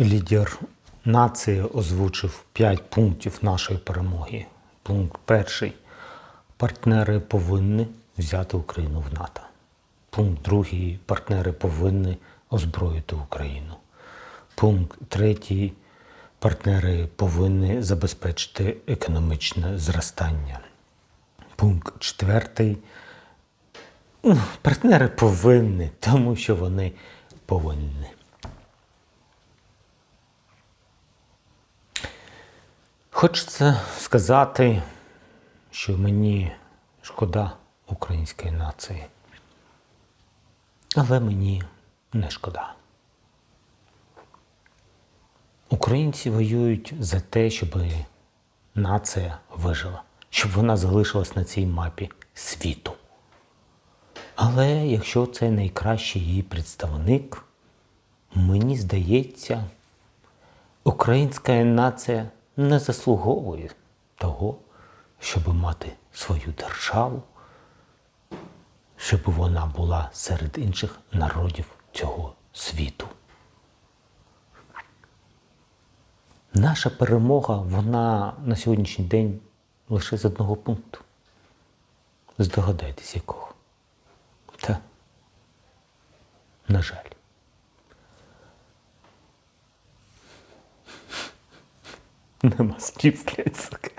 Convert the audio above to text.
Лідер нації озвучив 5 пунктів нашої перемоги. Пункт перший. Партнери повинні взяти Україну в НАТО. Пункт другий. Партнери повинні озброїти Україну. Пункт третій. Партнери повинні забезпечити економічне зростання. Пункт четвертий. Партнери повинні, тому що вони повинні. Хочеться сказати, що мені шкода української нації. Але мені не шкода. Українці воюють за те, щоб нація вижила, щоб вона залишилась на цій мапі світу. Але якщо це найкращий її представник, мені здається, українська нація не заслуговує того, щоб мати свою державу, щоб вона була серед інших народів цього світу. Наша перемога, вона на сьогоднішній день лише з одного пункту. Здогадайтесь, якого. Та, на жаль. Нема слів для цього.